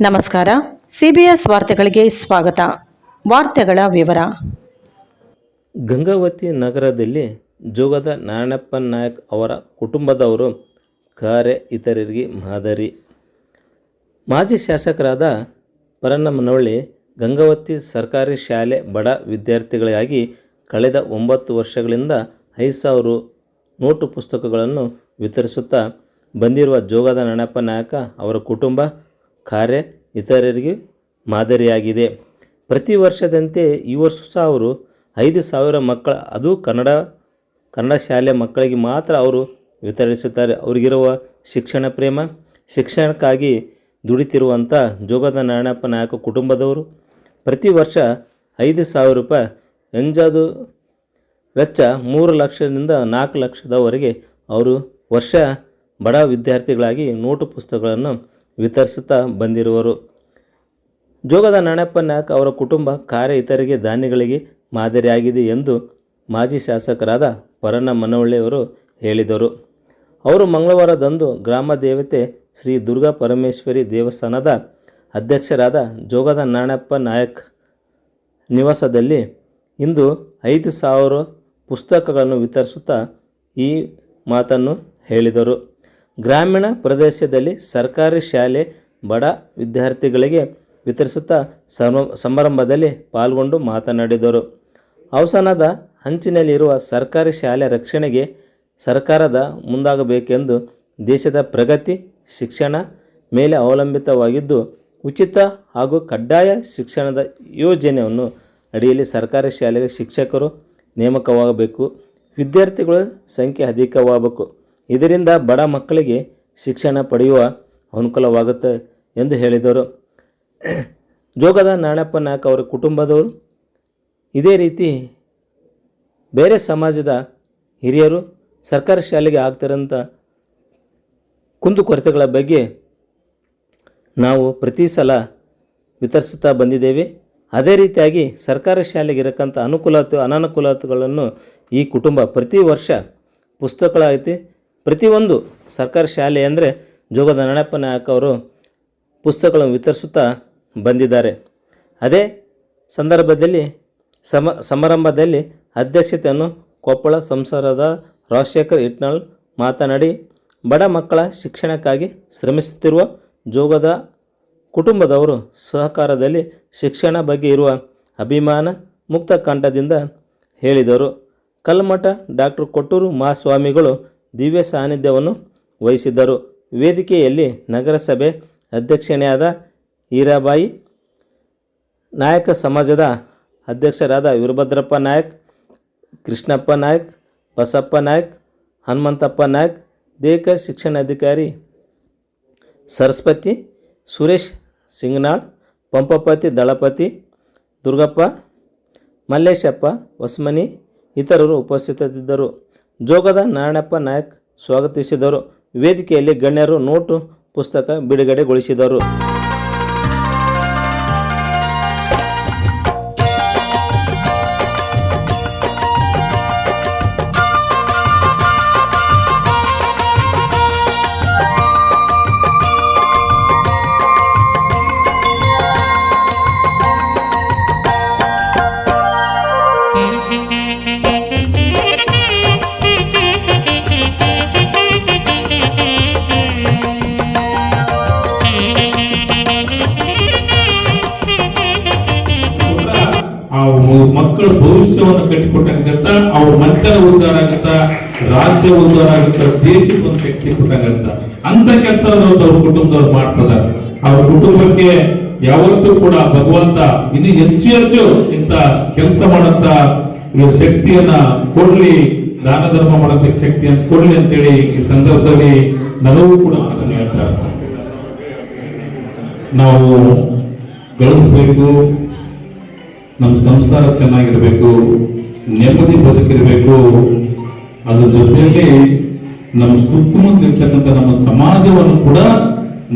ನಮಸ್ಕಾರ. ಸಿಬಿಎಸ್ ವಾರ್ತೆಗಳಿಗೆ ಸ್ವಾಗತ. ವಾರ್ತೆಗಳ ವಿವರ. ಗಂಗಾವತಿ ನಗರದಲ್ಲಿ ಜೋಗದ ನಾರಾಯಣಪ್ಪ ನಾಯಕ್ ಅವರ ಕುಟುಂಬದವರು ಕಾರ್ಯ ಇತರರಿಗೆ ಮಾದರಿ. ಮಾಜಿ ಶಾಸಕರಾದ ಪರನ್ನಮ್ಮನವಳ್ಳಿ ಗಂಗಾವತಿ ಸರ್ಕಾರಿ ಶಾಲೆ ಬಡ ವಿದ್ಯಾರ್ಥಿಗಳಿಗಾಗಿ ಕಳೆದ ಒಂಬತ್ತು ವರ್ಷಗಳಿಂದ ಐದು ಸಾವಿರ ನೋಟು ಪುಸ್ತಕಗಳನ್ನು ವಿತರಿಸುತ್ತಾ ಬಂದಿರುವ ಜೋಗದ ನಾರಾಯಣಪ್ಪ ನಾಯಕ ಅವರ ಕುಟುಂಬ ಕಾರ್ಯ ಇತರರಿಗೆ ಮಾದರಿಯಾಗಿದೆ. ಪ್ರತಿ ವರ್ಷದಂತೆ ಈ ವರ್ಷ ಸಹ ಅವರು ಐದು ಸಾವಿರ ಮಕ್ಕಳ, ಅದು ಕನ್ನಡ ಕನ್ನಡ ಶಾಲೆ ಮಕ್ಕಳಿಗೆ ಮಾತ್ರ ಅವರು ವಿತರಿಸುತ್ತಾರೆ. ಅವರಿಗಿರುವ ಶಿಕ್ಷಣ ಪ್ರೇಮ, ಶಿಕ್ಷಣಕ್ಕಾಗಿ ದುಡಿತಿರುವಂಥ ಜೋಗದ ನಾರಾಯಣಪ್ಪ ನಾಯಕ ಕುಟುಂಬದವರು ಪ್ರತಿ ವರ್ಷ ಐದು ಸಾವಿರ ರೂಪಾಯಿ ಎಂಜಾದು ವೆಚ್ಚ ಮೂರು ಲಕ್ಷದಿಂದ ನಾಲ್ಕು ಲಕ್ಷದವರೆಗೆ ಅವರು ವರ್ಷ ಬಡ ವಿದ್ಯಾರ್ಥಿಗಳಾಗಿ ನೋಟು ಪುಸ್ತಕಗಳನ್ನು ವಿತರಿಸುತ್ತಾ ಬಂದಿರುವರು. ಜೋಗದ ನಾಣಪ್ಪ ನಾಯಕ್ ಅವರ ಕುಟುಂಬ ಕಾರ್ಯ ಇತರಿಗೆ ದಾನಿಗಳಿಗೆ ಮಾದರಿಯಾಗಿದೆ ಎಂದು ಮಾಜಿ ಶಾಸಕರಾದ ಪರಣ್ಣ ಮನವಳ್ಳಿಯವರು ಹೇಳಿದರು. ಅವರು ಮಂಗಳವಾರದಂದು ಗ್ರಾಮ ದೇವತೆ ಶ್ರೀ ದುರ್ಗಾ ಪರಮೇಶ್ವರಿ ದೇವಸ್ಥಾನದ ಅಧ್ಯಕ್ಷರಾದ ಜೋಗದ ನಾಣಪ್ಪ ನಾಯಕ್ ನಿವಾಸದಲ್ಲಿ ಇಂದು ಐದು ಸಾವಿರ ಪುಸ್ತಕಗಳನ್ನು ವಿತರಿಸುತ್ತಾ ಈ ಮಾತನ್ನು ಹೇಳಿದರು. ಗ್ರಾಮೀಣ ಪ್ರದೇಶದಲ್ಲಿ ಸರ್ಕಾರಿ ಶಾಲೆ ಬಡ ವಿದ್ಯಾರ್ಥಿಗಳಿಗೆ ವಿತರಿಸುತ್ತಾ ಸಮ ಸಮಾರಂಭದಲ್ಲಿ ಪಾಲ್ಗೊಂಡು ಮಾತನಾಡಿದರು. ಅವಸಾನದ ಹಂಚಿನಲ್ಲಿರುವ ಸರ್ಕಾರಿ ಶಾಲೆ ರಕ್ಷಣೆಗೆ ಸರ್ಕಾರದ ಮುಂದಾಗಬೇಕೆಂದು ದೇಶದ ಪ್ರಗತಿ, ಶಿಕ್ಷಣ ಮೇಲೆ ಅವಲಂಬಿತವಾಗಿದ್ದು, ಉಚಿತ ಹಾಗೂ ಕಡ್ಡಾಯ ಶಿಕ್ಷಣದ ಯೋಜನೆಯನ್ನು ಅಡಿಯಲ್ಲಿ ಸರ್ಕಾರಿ ಶಾಲೆಗೆ ಶಿಕ್ಷಕರು ನೇಮಕವಾಗಬೇಕು. ವಿದ್ಯಾರ್ಥಿಗಳ ಸಂಖ್ಯೆ ಅಧಿಕವಾಗಬೇಕು. ಇದರಿಂದ ಬಡ ಮಕ್ಕಳಿಗೆ ಶಿಕ್ಷಣ ಪಡೆಯುವ ಅನುಕೂಲವಾಗುತ್ತೆ ಎಂದು ಹೇಳಿದರು. ಜೋಗದ ನಾಣಪ್ಪ ನಾಯಕ್ ಅವರ ಕುಟುಂಬದವರು ಇದೇ ರೀತಿ ಬೇರೆ ಸಮಾಜದ ಹಿರಿಯರು ಸರ್ಕಾರಿ ಶಾಲೆಗೆ ಆಗ್ತಿರೋಂಥ ಕುಂದುಕೊರತೆಗಳ ಬಗ್ಗೆ ನಾವು ಪ್ರತಿ ಸಲ ವಿತರಿಸುತ್ತಾ ಬಂದಿದ್ದೇವೆ. ಅದೇ ರೀತಿಯಾಗಿ ಸರ್ಕಾರಿ ಶಾಲೆಗೆ ಇರಕ್ಕಂಥ ಅನುಕೂಲತೆ ಅನಾನುಕೂಲತೆಗಳನ್ನು ಈ ಕುಟುಂಬ ಪ್ರತಿ ವರ್ಷ ಪುಸ್ತಕಗಳೈತಿ ಪ್ರತಿಯೊಂದು ಸರ್ಕಾರಿ ಶಾಲೆ ಅಂದರೆ ಜೋಗದ ನಾಣಪ್ಪ ನಾಯಕ್ ಅವರು ಪುಸ್ತಕಗಳನ್ನು ವಿತರಿಸುತ್ತಾ ಬಂದಿದ್ದಾರೆ. ಅದೇ ಸಂದರ್ಭದಲ್ಲಿ ಸಮ, ಸಮಾರಂಭದಲ್ಲಿ ಅಧ್ಯಕ್ಷತೆಯನ್ನು ಕೊಪ್ಪಳ ಸಂಸಾರದ ರಾಜಶೇಖರ್ ಇಟ್ನಾಳ್ ಮಾತನಾಡಿ, ಬಡ ಮಕ್ಕಳ ಶಿಕ್ಷಣಕ್ಕಾಗಿ ಶ್ರಮಿಸುತ್ತಿರುವ ಜೋಗದ ಕುಟುಂಬದವರು ಸಹಕಾರದಲ್ಲಿ ಶಿಕ್ಷಣ ಬಗ್ಗೆ ಇರುವ ಅಭಿಮಾನ ಮುಕ್ತ ಕಂಠದಿಂದ ಹೇಳಿದರು. ಕಲ್ಮಠ ಡಾಕ್ಟರ್ ಕೊಟ್ಟೂರು ಮಹಾಸ್ವಾಮಿಗಳು ದಿವ್ಯ ಸಾನ್ನಿಧ್ಯವನ್ನು ವಹಿಸಿದ್ದರು. ವೇದಿಕೆಯಲ್ಲಿ ನಗರಸಭೆ ಅಧ್ಯಕ್ಷಣೆಯಾದ ಹೀರಾಬಾಯಿ, ನಾಯಕ ಸಮಾಜದ ಅಧ್ಯಕ್ಷರಾದ ವೀರಭದ್ರಪ್ಪ ನಾಯಕ್, ಕೃಷ್ಣಪ್ಪ ನಾಯಕ್, ಬಸಪ್ಪ ನಾಯಕ್, ಹನುಮಂತಪ್ಪ ನಾಯಕ್ ದೇಕ ಶಿಕ್ಷಣಾಧಿಕಾರಿ ಸರಸ್ವತಿ, ಸುರೇಶ್ ಸಿಂಗ್ನಾಳ್, ಪಂಪಪತಿ ದಳಪತಿ, ದುರ್ಗಪ್ಪ, ಮಲ್ಲೇಶಪ್ಪ, ಹೊಸ್ಮನಿ ಇತರರು ಉಪಸ್ಥಿತರಿದ್ದರು. ಜೋಗದ ನಾರಾಯಣಪ್ಪ ನಾಯಕ್ ಸ್ವಾಗತಿಸಿದರು. ವೇದಿಕೆಯಲ್ಲಿ ಗಣ್ಯರು ನೋಟು ಪುಸ್ತಕ ಬಿಡುಗಡೆಗೊಳಿಸಿದರು. ಆಗತ್ತ ದೇಶಕ್ಕೆ ಒಂದು ಶಕ್ತಿ ಕೊಟ್ಟಂಗತ್ತ ಅಂತ ಕೆಲಸ ಅವ್ರ ಕುಟುಂಬದವ್ರು ಮಾಡ್ತದ ಅವ್ರ ಕುಟುಂಬಕ್ಕೆ ಯಾವತ್ತೂ ಕೂಡ ಭಗವಂತ ಇನ್ನು ಹೆಚ್ಚು ಹೆಚ್ಚು ಇಂತ ಕೆಲಸ ಮಾಡಂತ ಶಕ್ತಿಯನ್ನ ಕೊಡ್ಲಿ, ದಾನ ಧರ್ಮ ಮಾಡಂತ ಶಕ್ತಿಯನ್ನು ಕೊಡ್ಲಿ ಅಂತೇಳಿ ಈ ಸಂದರ್ಭದಲ್ಲಿ ನನಗೂ ಕೂಡ ಅದನ್ನ ಹೇಳ್ತಾರೆ ನಾವು ಗಳಿಸ್ಬೇಕು ನಮ್ಮ ಸಂಸಾರ ಚೆನ್ನಾಗಿರ್ಬೇಕು, ನೆಮ್ಮದಿ ಬದುಕಿರಬೇಕು ಅದ್ರ ಜೊತೆಯಲ್ಲಿ ನಮ್ಮ ಸುತ್ತಮುತ್ತ ಇರ್ತಕ್ಕಂಥ ನಮ್ಮ ಸಮಾಜವನ್ನು ಕೂಡ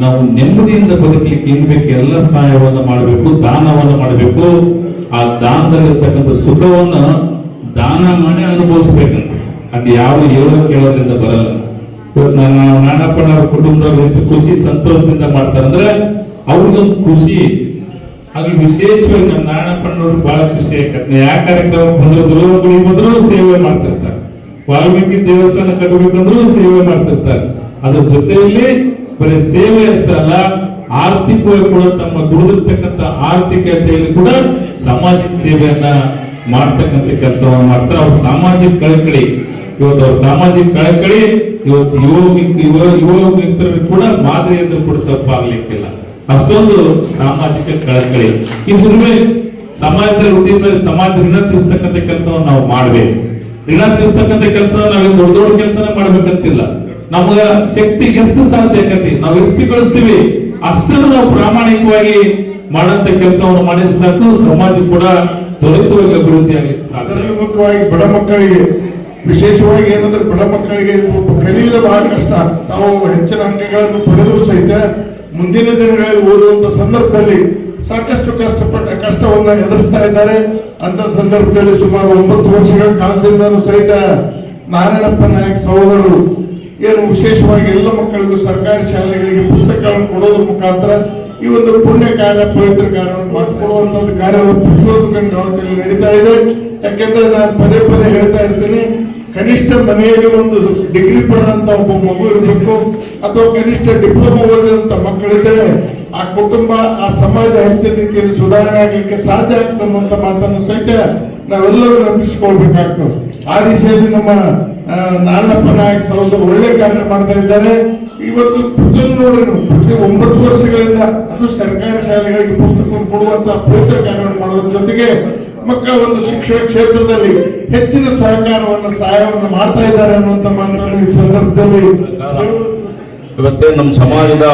ನಾವು ನೆಮ್ಮದಿಯಿಂದ ಬದುಕಲಿಕ್ಕೆ ಏನ್ ಬೇಕು ಎಲ್ಲ ಸಹಾಯವನ್ನು ಮಾಡಬೇಕು, ದಾನವನ್ನು ಮಾಡಬೇಕು. ಆ ದಾನದಲ್ಲಿರ್ತಕ್ಕಂಥ ಸುಖವನ್ನ ದಾನ ಮಾಡಿ ಅನುಭವಿಸ್ಬೇಕಂತ. ಅದು ಯಾವ ಹೇಳೋ ಕೇಳೋದ್ರಿಂದ ಬರಲ್ಲ. ನನ್ನ ನಾಣಪ್ಪನವರ ಕುಟುಂಬದವರು ಎಷ್ಟು ಖುಷಿ, ಸಂತೋಷದಿಂದ ಮಾಡ್ತಾರೆ ಅಂದ್ರೆ ಅವ್ರಿಗೊಂದು ಖುಷಿ. ಅದು ವಿಶೇಷವಾಗಿ ನಮ್ಮ ನಾರಾಯಣಪ್ಪನವ್ರು ಬಹಳ ಖುಷಿ ಆಕತ್ತೆ ಯಾವ ಕಾರ್ಯಕ್ರಮ ಬಂದ್ರು ಸೇವೆ ಮಾಡ್ತಿರ್ತಾರೆ. ವಾಲ್ಮೀಕಿ ದೇವಸ್ಥಾನ ಕಟ್ಟಬೇಕಂದ್ರೂ ಸೇವೆ ಮಾಡ್ತಿರ್ತಾರೆ. ಅದ್ರ ಜೊತೆಯಲ್ಲಿ ಬರೀ ಸೇವೆ ಅಷ್ಟಲ್ಲ ಆರ್ಥಿಕವಾಗಿ ಕೂಡ ತಮ್ಮ ದುಡಿದಿರ್ತಕ್ಕಂಥ ಆರ್ಥಿಕತೆಯಲ್ಲಿ ಕೂಡ ಸಾಮಾಜಿಕ ಸೇವೆಯನ್ನ ಮಾಡ್ತಕ್ಕಂಥ ಕೆಲಸವನ್ನು ಮಾಡ್ತಾರೆ. ಅವ್ರ ಸಾಮಾಜಿಕ ಕಳಕಳಿ. ಇವತ್ತು ಅವ್ರ ಸಾಮಾಜಿಕ ಕಳಕಳಿ, ಇವತ್ತು ಯುವ ಯುವ ಮಿತ್ರರಿಗೆ ಕೂಡ ಮಾದರಿಯನ್ನು ಕೂಡ ತಪ್ಪಾಗ್ಲಿಕ್ಕಿಲ್ಲ ಅಷ್ಟೊಂದು ಸಾಮಾಜಿಕ ಕಳಕಳಿ. ಇದ್ರ ಸಮಾಜದಲ್ಲಿ ಹುಟ್ಟಿದ ಸಮಾಜ ಋಣ ತೀರ್ತಕ್ಕಂಥ ಕೆಲಸವನ್ನು ನಾವು ಮಾಡ್ಬೇಕು. ಋಣ ತೀರ್ತಕ್ಕಂಥ ಕೆಲಸ ನಾವು ದೊಡ್ಡ ದೊಡ್ಡ ಕೆಲಸನ ಮಾಡ್ಬೇಕಂತಿಲ್ಲ. ನಮಗ ಶಕ್ತಿ ಎಷ್ಟು ಸಾಧ್ಯ ಆಕತಿ ನಾವು ಎಷ್ಟು ಕಳಿಸ್ತೀವಿ. ಅಷ್ಟನ್ನು ನಾವು ಪ್ರಾಮಾಣಿಕವಾಗಿ ಮಾಡಂತ ಕೆಲಸವನ್ನು ಮಾಡಿದ ಸಾಕು. ಸಮಾಜ ಕೂಡ ತ್ವರಿತವಾಗಿ ಅಭಿವೃದ್ಧಿ ಅದರಲ್ಲಿ ಮುಖ್ಯವಾಗಿ ಬಡ ಮಕ್ಕಳಿಗೆ, ವಿಶೇಷವಾಗಿ ಏನಂದ್ರೆ ಬಡ ಮಕ್ಕಳಿಗೆ ಕಲಿಯುವುದು ಬಹಳ ಕಷ್ಟ. ನಾವು ಹೆಚ್ಚಿನ ಅಂಕಗಳನ್ನು ಪಡೆದರೂ ಸಹಿತ ಮುಂದಿನ ದಿನಗಳಲ್ಲಿ ಓದುವಂತ ಸಂದರ್ಭದಲ್ಲಿ ಸಾಕಷ್ಟು ಕಷ್ಟಪಟ್ಟ ಕಷ್ಟವನ್ನ ಎದುರಿಸ್ತಾ ಇದ್ದಾರೆ. ಅಂತ ಸಂದರ್ಭದಲ್ಲಿ ಸುಮಾರು ಒಂಬತ್ತು ವರ್ಷಗಳ ಕಾಲದಿಂದಲೂ ಸಹಿತ ನಾರಾಯಣಪ್ಪ ನಾಯಕ್ ಸಹೋದರರು, ಏನು ವಿಶೇಷವಾಗಿ ಎಲ್ಲ ಮಕ್ಕಳಿಗೂ ಸರ್ಕಾರಿ ಶಾಲೆಗಳಿಗೆ ಪುಸ್ತಕಗಳನ್ನು ಕೊಡೋದ್ರ ಮುಖಾಂತರ ಈ ಒಂದು ಪುಣ್ಯ ಕಾರ್ಯ, ಪವಿತ್ರ ಕಾರ್ಯವನ್ನು ಮಾಡಿಕೊಡುವಂತದ್ದು ಕಾರ್ಯವನ್ನು ನಡೀತಾ ಇದೆ. ಯಾಕೆಂದ್ರೆ ನಾನು ಪದೇ ಪದೇ ಹೇಳ್ತಾ ಇರ್ತೀನಿ, ಕನಿಷ್ಠ ಮನೆಯಲ್ಲಿ ಒಂದು ಡಿಗ್ರಿ ಪಡೆದಂತ ಒಬ್ಬ ಮಗು ಇರಬೇಕು, ಅಥವಾ ಕನಿಷ್ಠ ಡಿಪ್ಲೊಮಾ ಓದಿದಂತ ಮಕ್ಕಳಿದ್ದರೆ ಆ ಕುಟುಂಬ, ಆ ಸಮಾಜ ಹೆಚ್ಚಿನ ರೀತಿಯಲ್ಲಿ ಸುಧಾರಣೆ ಆಗಲಿಕ್ಕೆ ಸಾಧ್ಯ ಆಗ್ತದೆ ಅನ್ನುವಂಥ ಮಾತನ್ನು ಸಹಿತ ನಾವೆಲ್ಲರೂ ನೆನಪಿಸಿಕೊಳ್ಬೇಕಾಗ್ತದೆ. ಆ ದಿಶೆಯಲ್ಲಿ ನಮ್ಮ ನಾರಾಯಣಪ್ಪ ನಾಯಕ್ ಸಹೋದರ ಒಳ್ಳೆ ಕಾರ್ಯ ಮಾಡ್ತಾ ಇದ್ದಾರೆ. ಇವತ್ತು ಪ್ರತಿಯೊಂದು ನೋಡಿ ಪ್ರತಿ ಒಂಬತ್ತು ವರ್ಷಗಳಿಂದ ಅದು ಸರ್ಕಾರಿ ಶಾಲೆಗಳಿಗೆ ಪುಸ್ತಕ ಕೊಡುವಂತಹ ಪೂರ್ತಿ ಕಾರ್ಯವನ್ನು ಮಾಡೋದ್ರ ಜೊತೆಗೆ ಮಕ್ಕಳ ಒಂದು ಶಿಕ್ಷಣ ಕ್ಷೇತ್ರದಲ್ಲಿ ಹೆಚ್ಚಿನ ಸಹಕಾರವನ್ನು, ಸಹಾಯವನ್ನು ಮಾಡ್ತಾ ಇದ್ದಾರೆ ಅನ್ನುವಂತ ಮಾತನ್ನು ಈ ಸಂದರ್ಭದಲ್ಲಿ ಇವತ್ತೇ ನಮ್ಮ ಸಮಾಜದ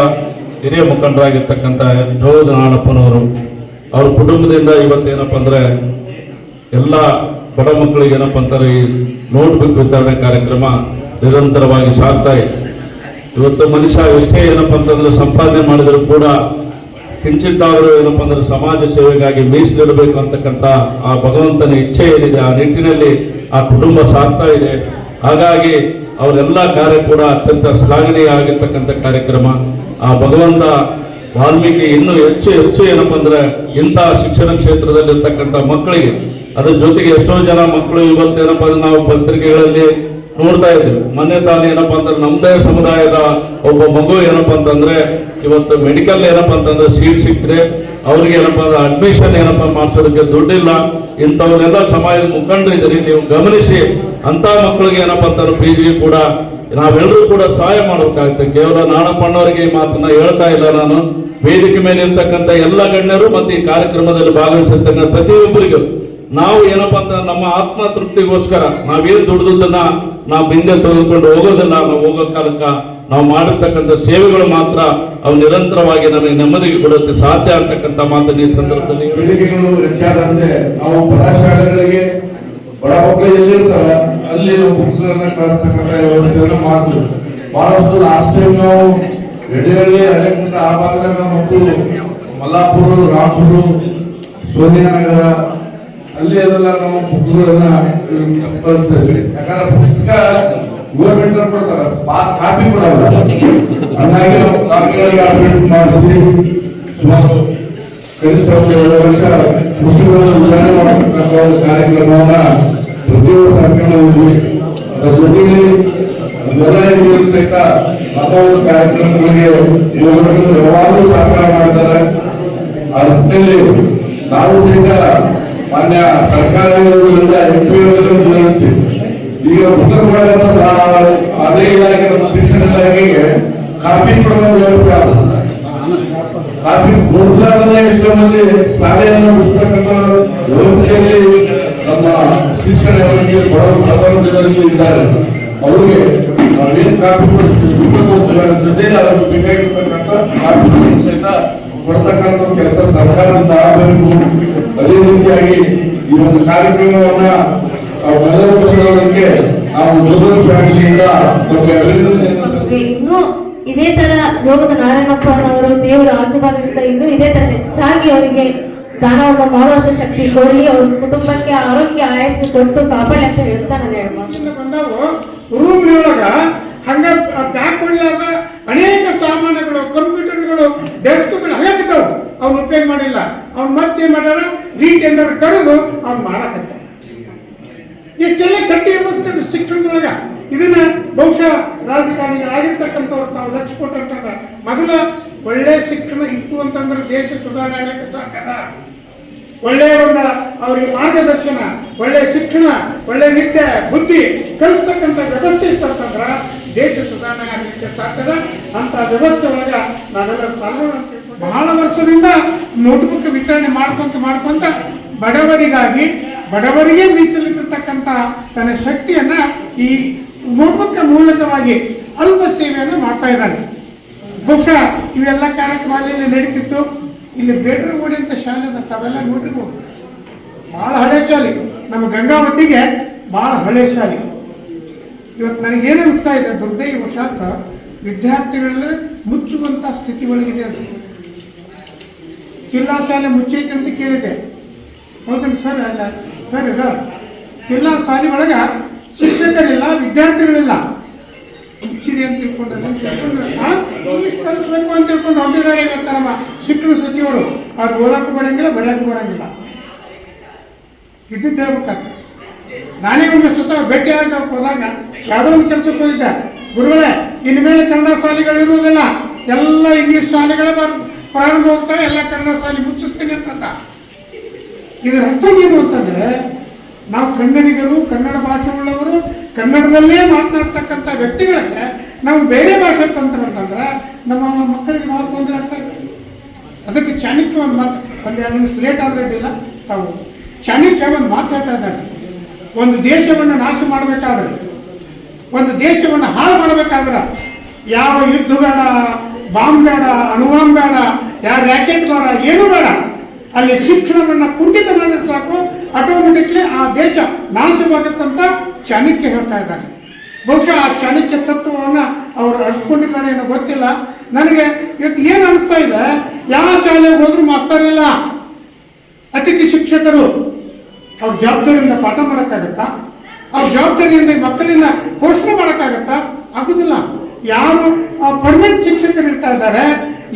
ಹಿರಿಯ ಮುಖಂಡರಾಗಿರ್ತಕ್ಕಂಥ ಜೋದ ನಾಣಪ್ಪನವರು ಅವ್ರ ಕುಟುಂಬದಿಂದ ಇವತ್ತೇನಪ್ಪ ಅಂದರೆ ಎಲ್ಲ ಬಡ ಮಕ್ಕಳಿಗೆ ಏನಪ್ಪ ಅಂತಾರೆ, ಈ ನೋಟ್ಬುಕ್ ವಿತರಣೆ ಕಾರ್ಯಕ್ರಮ ನಿರಂತರವಾಗಿ ಸಾಗ್ತಾ ಇದೆ. ಇವತ್ತು ಮನುಷ್ಯ ಎಷ್ಟೇ ಏನಪ್ಪ ಅಂತಂದ್ರೆ ಸಂಪಾದನೆ ಮಾಡಿದರೂ ಕೂಡ ಕಿಂಚಿತ್ತಾದರೂ ಏನಪ್ಪ ಅಂದ್ರೆ ಸಮಾಜ ಸೇವೆಗಾಗಿ ಮೀಸಲಿಡಬೇಕು ಅಂತಕ್ಕಂಥ ಆ ಭಗವಂತನ ಇಚ್ಛೆ ಏನಿದೆ, ಆ ನಿಟ್ಟಿನಲ್ಲಿ ಆ ಕುಟುಂಬ ಸಾಕ್ತಾ ಇದೆ. ಹಾಗಾಗಿ ಅವರೆಲ್ಲ ಕಾರ್ಯ ಕೂಡ ಅತ್ಯಂತ ಶ್ಲಾಘನೀಯ ಆಗಿರ್ತಕ್ಕಂಥ ಕಾರ್ಯಕ್ರಮ. ಆ ಭಗವಂತ ವಾಲ್ಮೀಕಿ ಇನ್ನೂ ಹೆಚ್ಚು ಹೆಚ್ಚು ಏನಪ್ಪ ಅಂದ್ರೆ ಇಂಥ ಶಿಕ್ಷಣ ಕ್ಷೇತ್ರದಲ್ಲಿ ಇರ್ತಕ್ಕಂಥ ಮಕ್ಕಳಿಗೆ, ಅದ್ರ ಜೊತೆಗೆ ಎಷ್ಟೋ ಜನ ಮಕ್ಕಳು ಇವತ್ತೇನಪ್ಪ ಅಂದ್ರೆ ನಾವು ಪತ್ರಿಕೆಗಳಲ್ಲಿ ನೋಡ್ತಾ ಇದ್ದೀವಿ. ಮೊನ್ನೆ ತಾನು ಏನಪ್ಪ ಅಂದ್ರೆ ನಮ್ದೇ ಸಮುದಾಯದ ಒಬ್ಬ ಮಗು ಏನಪ್ಪ ಅಂತಂದ್ರೆ ಇವತ್ತು ಮೆಡಿಕಲ್ ಏನಪ್ಪ ಅಂತಂದ್ರೆ ಸೀಟ್ ಸಿಕ್ಕಿದೆ. ಅವ್ರಿಗೆ ಏನಪ್ಪ ಅಂದ್ರೆ ಅಡ್ಮಿಷನ್ ಏನಪ್ಪ ಮಾಡಿಸೋದಕ್ಕೆ ದುಡ್ಡಿಲ್ಲ. ಇಂಥವ್ರೆಲ್ಲ ಸಮಾಜದ ಮುಖಂಡರಿದ್ದೀರಿ. ನೀವು ಗಮನಿಸಿ ಅಂತ ಮಕ್ಕಳಿಗೆ ಏನಪ್ಪಾ ಅಂತಂದ್ರೆ ಜಿ ಕೂಡ ನಾವೆಲ್ಲರೂ ಕೂಡ ಸಹಾಯ ಮಾಡಬೇಕಾಗುತ್ತೆ ಕೇವಲ ನಾಣಪ್ಪಣ್ಣವರಿಗೆ ಮಾತನ್ನ ಹೇಳ್ತಾ ಇಲ್ಲ ನಾನು. ವೇದಿಕೆ ಮೇಲೆ ಇರ್ತಕ್ಕಂಥ ಎಲ್ಲ ಗಣ್ಯರು ಮತ್ತೆ ಈ ಕಾರ್ಯಕ್ರಮದಲ್ಲಿ ಭಾಗವಹಿಸಿರ್ತಕ್ಕಂಥ ಪ್ರತಿಯೊಬ್ಬರಿಗೂ. ನಾವು ಏನಪ್ಪ ಅಂತ ನಮ್ಮ ಆತ್ಮ ತೃಪ್ತಿಗೋಸ್ಕರ ನಾವೇನು ದುಡಿದನ್ನ ನಾವು ಹಿಂದೆ ತೆಗೆದುಕೊಂಡು ಹೋಗೋದಿಲ್ಲ ನಾವು ಹೋಗೋ ಕಾಲಕ್ಕ ನಾವು ಮಾಡಿರ್ತಕ್ಕಂಥ ಸೇವೆಗಳು ಮಾತ್ರ ಅವು ನಿರಂತರವಾಗಿ ನಮಗೆ ನೆಮ್ಮದಿಗೆ ಕೊಡುತ್ತೆ ಸಾಧ್ಯ ಆಗ್ತಕ್ಕಂಥ ಮಾತನ್ನು ಈ ಸಂದರ್ಭದಲ್ಲಿ ನಾವು ಬಡ ಮಕ್ಕಳು ಎಲ್ಲಿರ್ತಾರ? ಅಲ್ಲಿ ನಾವು ಬುಕ್ಗಳನ್ನ ಕಳಿಸ್ತಕ್ಕಂಥ ವ್ಯವಸ್ಥೆಯನ್ನು ಮಾಡ್ತೀವಿ. ಬಹಳಷ್ಟು ಲಾಸ್ಟ್ ಟೈಮ್ ನಾವು ಎಡೆಹಳ್ಳಿ ಅಲೆಕುಂಟ ಆ ಭಾಗದಾಗ ಮತ್ತು ಮಲ್ಲಾಪುರ, ರಾಮಪುರ ಸೋನಿಯಾನಗರ ಅಲ್ಲಿ ಎಲ್ಲ ನಾವು ಪುಸ್ತಕಗಳನ್ನ ಕಳಿಸ್ತೇವೆ. ಯಾಕಂದ್ರೆ ಪುಸ್ತಕ ಗೌರ್ಮೆಂಟ್ ಕೊಡ್ತಾರ. ಕಾಪಿ ಕೊಡಲ್ಲ. ಹಂಗಾಗಿ ನಾವು ಕಾಪಿಗಳಿಗೆ ಅಪ್ಡೇಟ್ ಮಾಡಿಸಿ ಸುಮಾರು ಕನಿಷ್ಠ ಪುಸ್ತಕಗಳನ್ನು ಉದಾಹರಣೆ ಮಾಡತಕ್ಕಂಥ ಕಾರ್ಯಕ್ರಮವನ್ನ ಪ್ರತಿಯೊಂದು ಕಾರ್ಯಕ್ರಮದಲ್ಲಿ ಜೊತೆಗೆ ಮೊದಲನೇ ಸಹಿತ ಮತ್ತೊಂದು ಕಾರ್ಯಕ್ರಮಗಳಿಗೆ ಇವರು ಯಾವಾಗಲೂ ಸಹಕಾರ ಆ ನಿಟ್ಟಿನಲ್ಲಿ ನಾವು ಸಹಿತ ಮಾನ್ಯ ಸರ್ಕಾರಗಳಿಂದ ಎಂಟು ಈಗ ಪುಸ್ತಕಗಳನ್ನ ಅದೇ ಇಲಾಖೆ ನಮ್ಮ ಶಿಕ್ಷಣ ಇಲಾಖೆಗೆ ಕಾಪಿ ಕೊಡುವ ವ್ಯವಸ್ಥೆ ಕಾಫಿ ಗುರುತಾರದ ಎಷ್ಟೋ ಶಿಕ್ಷಣ ಇಲಾಖೆಯ ಬಡ ಬಡವರ್ಗದಲ್ಲಿ ಇದ್ದಾರೆ. ಅವರಿಗೆ ಏನು ಕಾಫಿ ಜೊತೆಯಲ್ಲಿ ಅದಕ್ಕೆ ಬೇಕಾಗಿರ್ತಕ್ಕಂಥ ಕಾಫಿ ಸಹಿತ ಕೊಡ್ತಕ್ಕಂಥ ಕೆಲಸ ಸರ್ಕಾರದಿಂದ ಆಗಬೇಕು. ಅದೇ ರೀತಿಯಾಗಿ ಈ ಒಂದು ಕಾರ್ಯಕ್ರಮವನ್ನ ಕೈಗೊಳ್ಳೋದಕ್ಕೆ ನಾವು ಜೋಗ ಫ್ಯಾಮಿಲಿಯಿಂದ ಮತ್ತೆ ಇನ್ನು ಇದೇ ತರ ಯೋಗದ ನಾರಾಯಣಪ್ಪನವರು ದೇವರ ಆಶೀರ್ವಾದದಿಂದ ಇನ್ನು ಇದೇ ತರ ಹೆಚ್ಚಾಗಿ ಅವರಿಗೆ ದಾನವನ್ನು ಮಾಡುವಷ್ಟು ಶಕ್ತಿ ಕೊಡಲಿ ಅವ್ರ ಕುಟುಂಬಕ್ಕೆ ಆರೋಗ್ಯ ಆಯಸ್ಸು ಕೊಟ್ಟು ಕಾಪಾಡಿ ಅಂತ ಹೇಳ್ತಾ ನಾನು ಹೇಳ್ಬೋದು ರೂಮ್ನೊಳಗ ಹಂಗ ಪ್ಯಾಕ್ ಕೊಡ್ಲಾರ್ದ ಅನೇಕ ಸಾಮಾನುಗಳು ಕಂಪ್ಯೂಟರ್ಗಳು ಡೆಸ್ಕ್ಗಳು ಬಿಟ್ಟವು ಅವ್ನು ಉಪಯೋಗ ಮಾಡಿಲ್ಲ. ಅವ್ನು ಮತ್ತೆ ಮಾಡ್ಯಾರ ರೀಟೆಂಡರ್ ಕರೆದು ಅವ್ನು ಮಾಡಕತ್ತ ಇಷ್ಟೆಲ್ಲ ಕಟ್ಟಿ ವ್ಯವಸ್ಥೆ ಶಿಕ್ಷಣದೊಳಗ. ಇದನ್ನ ಬಹುಶಃ ರಾಜಕಾರಣಿಗಳಾಗಿರ್ತಕ್ಕಂಥವ್ರು ತಾವು ಲಕ್ಷ ಕೊಟ್ಟಿರ್ತಾರೆ ಮೊದಲ ಒಳ್ಳೆ ಶಿಕ್ಷಣ ಇತ್ತು ಅಂತಂದ್ರೆ ದೇಶ ಸುಧಾರಣೆ ಆಗಲಿಕ್ಕೆ ಸಾಧ್ಯ ಒಳ್ಳೆಯ ಒಂದು ಅವರಿಗೆ ಮಾರ್ಗದರ್ಶನ, ಒಳ್ಳೆಯ ಶಿಕ್ಷಣ ಒಳ್ಳೆ ನಿತ್ಯ ಬುದ್ಧಿ ಕಲಿಸ್ತಕ್ಕಂಥ ವ್ಯವಸ್ಥೆ ಇತ್ತಂತಂದ್ರ ದೇಶ ಸುಧಾರಣೆ ಆಗಲಿಕ್ಕೆ ಸಾಧ್ಯದ ಅಂತ ವ್ಯವಸ್ಥೆ ಒಳಗ ನಾವೆಲ್ಲ ಪಾಲ್ಗೊಳ್ಳೋಣ ಬಹಳ ವರ್ಷದಿಂದ ನೋಟ್ಬುಕ್ ವಿತರಣೆ ಮಾಡ್ಕೊಂತ ಮಾಡ್ಕೊಂತ ಬಡವರಿಗಾಗಿ, ಬಡವರಿಗೆ ಮೀಸಲಿಟ್ಟಿರ್ತಕ್ಕಂಥ ತನ್ನ ಶಕ್ತಿಯನ್ನ ಈ ನೋಟ್ಬುಕ್ ಮೂಲಕವಾಗಿ ಅಲ್ಪ ಸೇವೆಯನ್ನು ಮಾಡ್ತಾ ಇದ್ದಾನೆ ಬಹುಶಃ ಇವೆಲ್ಲ ಕಾರ್ಯಕ್ರಮ ಇಲ್ಲಿ ನಡೀತಿತ್ತು. ಇಲ್ಲಿ ಬೇಡ್ರ ಓಡಿ ಅಂತ ಶಾಲೆ ಅದ ತಾವೆಲ್ಲ ನೋಡಿರ್ಬೋದು. ಬಹಳ ಹಳೆ ಶಾಲೆ. ನಮ್ಮ ಗಂಗಾವತಿಗೆ ಭಾಳ ಹಳೆ ಶಾಲೆ. ಇವತ್ತು ನನಗೇನು ಅನಿಸ್ತಾ ಇದೆ ದುರ್ದೈವಶಾತ್ ವಿದ್ಯಾರ್ಥಿಗಳಲ್ಲಿ ಮುಚ್ಚುವಂಥ ಸ್ಥಿತಿ ಒಳಗಿದೆ ಅದು ಜಿಲ್ಲಾ ಶಾಲೆ ಮುಚ್ಚೈತೆ ಅಂತ ಕೇಳಿದೆ. ಹೌದಲ್ಲ ಸರ್? ಅಲ್ಲ, ಸರ್, ಇದ ಜಿಲ್ಲಾ ಶಾಲೆ ಒಳಗೆ ಶಿಕ್ಷಕರಿಲ್ಲ, ವಿದ್ಯಾರ್ಥಿಗಳಿಲ್ಲ. ಮುಚ್ಚಿದೆ ಅಂತ ತಿಳ್ಕೊಂಡು ಇಂಗ್ಲಿಷ್ ಕಲಿಸ್ಬೇಕು ಅಂತ ತಿಳ್ಕೊಂಡು ಹೊಂದಿದ್ದಾರೆ ಇವತ್ತು ನಮ್ಮ ಶಿಕ್ಷಣ ಸಚಿವರು. ಅವ್ರು ಓದಕ್ಕೂ ಬರಂಗಿಲ್ಲ, ಬರೆಯಕ್ಕೂ ಬರಂಗಿಲ್ಲ. ಇದ್ದಿದ್ದು ಹೇಳ್ಬೇಕಾಗ್ತದೆ ನಾನೇ ಒಮ್ಮೆ ಸ್ವತಃ ಭೇಟಿ ಆಗಕ್ಕೆ ಹೋದಾಗ, ಯಾವುದೋ ಒಂದು ಕೆಲಸಕ್ಕೆ ಹೋಗಿದ್ದೆ. ಗುರುಗಳೇ, ಇನ್ಮೇಲೆ ಕನ್ನಡ ಶಾಲೆಗಳು ಇರುವುದಿಲ್ಲ. ಎಲ್ಲ ಇಂಗ್ಲಿಷ್ ಶಾಲೆಗಳ ಪ್ರಾರಂಭ ಹೋಗ್ತಾರೆ, ಎಲ್ಲ ಕನ್ನಡ ಶಾಲೆ ಮುಚ್ಚಿಸ್ತೀನಿ ಅಂತ ಇದರ ಅರ್ಥ ಏನು ಅಂತಂದ್ರೆ, ನಾವು ಕನ್ನಡಿಗರು, ಕನ್ನಡ ಭಾಷೆ ಉಳ್ಳವರು ಕನ್ನಡದಲ್ಲೇ ಮಾತನಾಡ್ತಕ್ಕಂಥ ವ್ಯಕ್ತಿಗಳಿಗೆ ನಾವು ಬೇರೆ ಭಾಷೆ ತಂತ್ರ ಅಂತಂದ್ರೆ ನಮ್ಮ ಮಕ್ಕಳಿಗೆ ಮಾತು ತೊಂದರೆ ಆಗ್ತಾ ಇದೆ. ಅದಕ್ಕೆ ಚಾಣಕ್ಯ ಒಂದು ಮಾತು ಒಂದು ಎರಡು ನಿಮಿಷ ಲೇಟ್ ಆದ್ರಿಲ್ಲ ತಾವು. ಚಾಣಕ್ಯ ಒಂದು ಮಾತಾಡ್ತಾ ಇದ್ದಾರೆ. ಒಂದು ದೇಶವನ್ನು ನಾಶ ಮಾಡಬೇಕಾದ್ರೆ, ಒಂದು ದೇಶವನ್ನು ಹಾಳು ಮಾಡಬೇಕಾದ್ರೆ, ಯಾವ ಯುದ್ಧ ಬೇಡ, ಬಾಂಬ್ ಬೇಡ ಅನುವಾಮ್ ಬೇಡ, ಯಾವ ರ್ಯಾಕೆಟ್ ಬೇಡ, ಏನೂ ಬೇಡ. ಅಲ್ಲಿ ಶಿಕ್ಷಣವನ್ನು ಕುಂಠಿತ ಮಾಡಿದ್ರೆ ಸಾಕು. ಆಟೋಮೆಟಿಕ್ಲಿ ಆ ದೇಶ ನಾಶವಾಗುತ್ತಂತ ಚಾಣಕ್ಯ ಹೇಳ್ತಾ ಇದ್ದಾರೆ ಬಹುಶಃ ಆ ಚಾಣಕ್ಯ ತತ್ವವನ್ನು ಅವರು ಅಡ್ಕೊಂಡಿದ್ದಾರೆ ಏನೋ ಗೊತ್ತಿಲ್ಲ. ನನಗೆ ಇವತ್ತು ಏನು ಅನಿಸ್ತಾ ಇದೆ? ಯಾವ ಶಾಲೆಗೆ ಹೋದ್ರು ಮಾಸ್ತರ್ ಇಲ್ಲ. ಅತಿಥಿ ಶಿಕ್ಷಕರು ಅವ್ರ ಜವಾಬ್ದಾರಿಯಿಂದ ಪಾಠ ಮಾಡೋಕ್ಕಾಗತ್ತಾ? ಅವ್ರ ಜವಾಬ್ದಾರಿಯಿಂದ ಮಕ್ಕಳಿಂದ ಪೋಷಣೆ ಮಾಡೋಕ್ಕಾಗತ್ತಾ? ಆಗುದಿಲ್ಲ. ಯಾರು ಪರ್ಮನೆಂಟ್ ಶಿಕ್ಷಕರು ಇರ್ತಾ ಇದ್ದಾರೆ,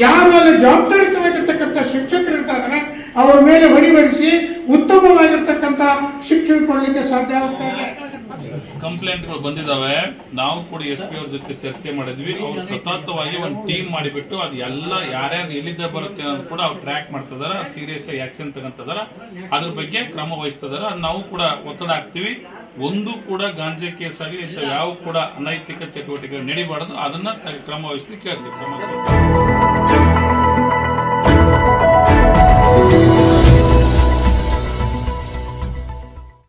ಯಾರು ಅಲ್ಲಿ ಜವಾಬ್ದಾರಿತವಾಗಿರ್ತಕ್ಕಂಥ ಶಿಕ್ಷಕರು ಇರ್ತಾ ಇದ್ದಾರೆ, ಅವರ ಮೇಲೆ ಹೊಡಿಬರಿಸಿ ಉತ್ತಮವಾಗಿರ್ತಕ್ಕಂಥ ಶಿಕ್ಷಣ ಕೊಡಲಿಕ್ಕೆ ಸಾಧ್ಯ ಆಗ್ತಾ ಕಂಪ್ಲೇಂಟ್ಗಳು ಬಂದಿದಾವೆ. ನಾವು ಕೂಡ ಎಸ್ ಪಿ ಅವ್ರ ಜೊತೆ ಚರ್ಚೆ ಮಾಡಿದ್ವಿ. ಅವ್ರು ಸತತವಾಗಿ ಒಂದು ಟೀಮ್ ಮಾಡಿಬಿಟ್ಟು ಅದು ಎಲ್ಲ ಯಾರ್ಯಾರು ಎಲ್ಲಿದ್ದ ಬರುತ್ತೆ ಅನ್ನೋದು ಕೂಡ ಅವ್ರು ಟ್ರ್ಯಾಕ್ ಮಾಡ್ತಿದಾರ ಸೀರಿಯಸ್ ಆಗಿ ಆಕ್ಷನ್ ತಗೊಂತದಾರ ಅದ್ರ ಬಗ್ಗೆ ಕ್ರಮ ವಹಿಸ್ತದಾರ ನಾವು ಕೂಡ ಒತ್ತಡ ಹಾಕ್ತಿವಿ. ಒಂದು ಕೂಡ ಗಾಂಜಾ ಕೇಸ್ ಆಗಲಿ ಇಂಥ ಯಾವ ಕೂಡ ಅನೈತಿಕ ಚಟುವಟಿಕೆಗಳು ನಡಿಬಾರ್ದು. ಅದನ್ನ ಕ್ರಮ ವಹಿಸ್ಲಿಕ್ಕೆ ಕೇಳ್ತೀವಿ.